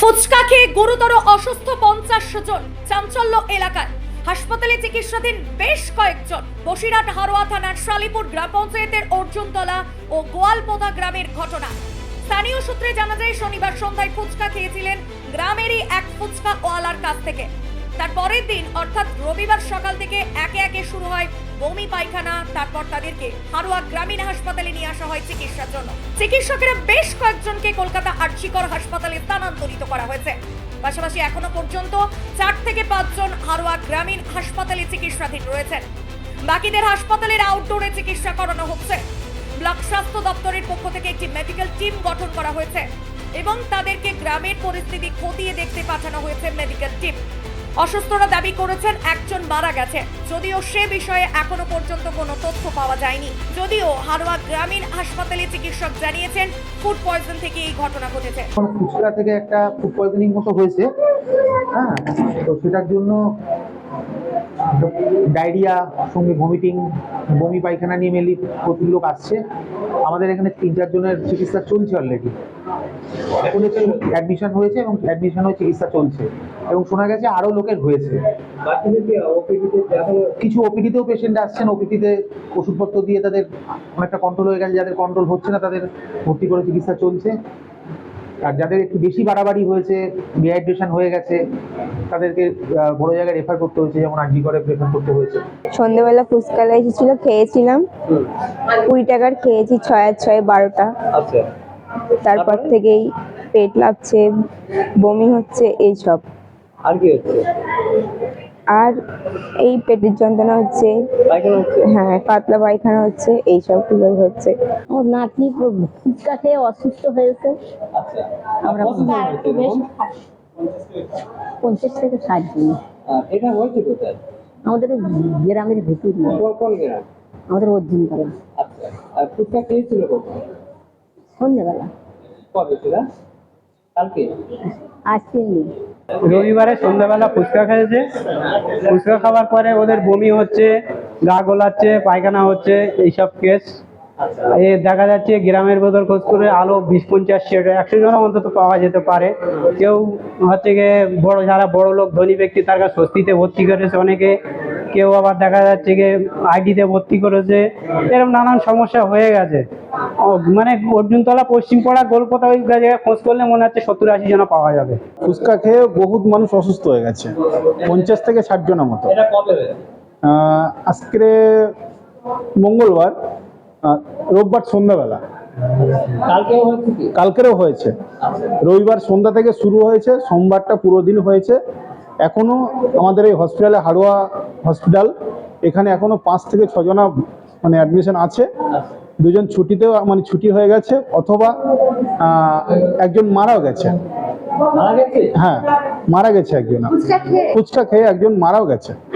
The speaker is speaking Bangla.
ফুচকা খেয়ে গুরুতর অসুস্থ পঞ্চাশ জন চাঞ্চল্য এলাকায়। হাসপাতালে চিকিৎসাধীন বেশ কয়েকজন। বসিরহাট হারোয়া থানার শালিপুর গ্রাম পঞ্চায়েতের অর্জুনতলা ও গোয়ালপোদা গ্রামের ঘটনা। স্থানীয় সূত্রে জানা যায়, শনিবার সন্ধ্যায় ফুচকা খেয়েছিলেন গ্রামেরই এক ফুচকা ওয়ালার কাছ থেকে। তার পরের দিন, অর্থাৎ রবিবার সকাল থেকে একে একে শুরু হয় বমি পায়খানা। তারপর তাদেরকে হারোয়া গ্রামীণ হাসপাতালে নিয়ে আসা হয় চিকিৎসার জন্য। চিকিৎসকেরা বেশ কয়েকজনকে কলকাতা আর্চিকর হাসপাতালে স্থানান্তরিত করা হয়েছে। পাশাপাশি এখনও পর্যন্ত চার থেকে পাঁচজন হারোয়া গ্রামীণ হাসপাতালে চিকিৎসাধীন রয়েছেন। বাকিদের হাসপাতালের আউটডোরে চিকিৎসা করানো হচ্ছে। ব্লক স্বাস্থ্য দপ্তরের পক্ষ থেকে একটি মেডিকেল টিম গঠন করা হয়েছে এবং তাদেরকে গ্রামের পরিস্থিতি খতিয়ে দেখতে পাঠানো হয়েছে মেডিকেল টিম অসুস্থরা দাবি করেছেন একজন মারা গেছে। যদিও সে বিষয়ে এখনও পর্যন্ত কোনো তথ্য পাওয়া যায়নি। যদিও হারোয়া গ্রামীণ হাসপাতালে চিকিৎসক জানিয়েছেন, ফুড পয়জন থেকে এই ঘটনা ঘটেছে। ফুচকা থেকে একটা ফুড পয়জনিং মতো হয়েছে। হ্যাঁ তো সেটার জন্য ডায়রিয়া, সঙ্গে ভমিটিং বমি, পায়খানা নিয়ে মেনলি প্রচুর লোক আসছে। আমাদের এখানে তিন চারজনের চিকিৎসা চলছে অলরেডি অ্যাডমিশন হয়েছে এবং অ্যাডমিশন হয়ে চিকিৎসা চলছে। এবং শোনা গেছে আরও লোকের হয়েছে। কিছু ওপিডিতেও পেশেন্ট আসছেন। ওপিডিতে ওষুধপত্র দিয়ে তাদের অনেকটা কন্ট্রোল হয়ে গেছে। যাদের কন্ট্রোল হচ্ছে না তাদের ভর্তি করে চিকিৎসা চলছে। আর যাদের একটু বেশি বাড়াবাড়ি হয়েছে ডিহাইড্রেশন হয়ে গেছে তাদেরকে বড় জায়গায় রেফার করতে হয়েছে। যেমন আরজি করে রেফার করতে হয়েছে। সন্ধ্যেবেলা ফুচকা এসেছিল খেয়েছিলাম। কুড়ি টাকার খেয়েছি ছয় আর ছয় বারোটা। আচ্ছা। তারপর থেকেই পেট লাগছে বমি হচ্ছে এইসব। আর কি হচ্ছে? আর এই পেটের যন্ত্রণা হচ্ছে হ্যাঁ পাতলা পায়খানা হচ্ছে এইসবগুলো হচ্ছে। ওর নাতনি ফুচকা খেয়ে অসুস্থ হয়েছে। আচ্ছা। আমরা? পঞ্চাশ থেকে ষাট দিন। এটা হয়েছে কোথায়? আমাদের গ্রামের ভিতরে। কোন কোন গ্রাম? আমাদের অর্জুন কলা আচ্ছা। আর ফুচকা খেয়েছিল কখন? সন্ধ্যেবেলা। রবিবারে সন্ধ্যাবেলা ফুচকা খেয়েছে। ফুচকা খাওয়ার পরে ওদের বমি হচ্ছে গা গোলাচ্ছে পায়খানা হচ্ছে এইসব কেস এ দেখা যাচ্ছে গ্রামের বদল খোঁজ করে আলো বিশ পঞ্চাশ সেটা একশো জন অন্তত পাওয়া যেতে পারে। কেউ হচ্ছে গিয়ে বড় যারা বড় লোক ধনী ব্যক্তি তার কাছে স্বস্তিতে ভর্তি করেছে অনেকে। কেউ আবার দেখা যাচ্ছে গিয়ে আইডিতে ভর্তি করেছে এরকম নানান সমস্যা হয়ে গেছে। মানে অর্জুনতলা পশ্চিমপাড়া গোলপথা ওই জায়গায় খোঁজ করলে মনে হচ্ছে সত্তর আশি জন পাওয়া যাবে। ফুচকা খেয়ে বহুত মানুষ অসুস্থ হয়ে গেছে পঞ্চাশ থেকে ষাট জনের মতো। আজকে মঙ্গলবার রোববার সন্ধ্যাবেলা। কালকেও কালকেরও হয়েছে। রবিবার সন্ধ্যা থেকে শুরু হয়েছে সোমবারটা পুরো দিন হয়েছে। এখনও আমাদের এই হসপিটালে হাড়ুয়া হসপিটাল এখানে এখনও পাঁচ থেকে ছজনা মানে অ্যাডমিশন আছে। দুজন ছুটিতেও মানে ছুটি হয়ে গেছে অথবা একজন মারাও গেছে। মারা গেছে? হ্যাঁ মারা গেছে একজন। ফুচকা খেয়ে একজন মারাও গেছে।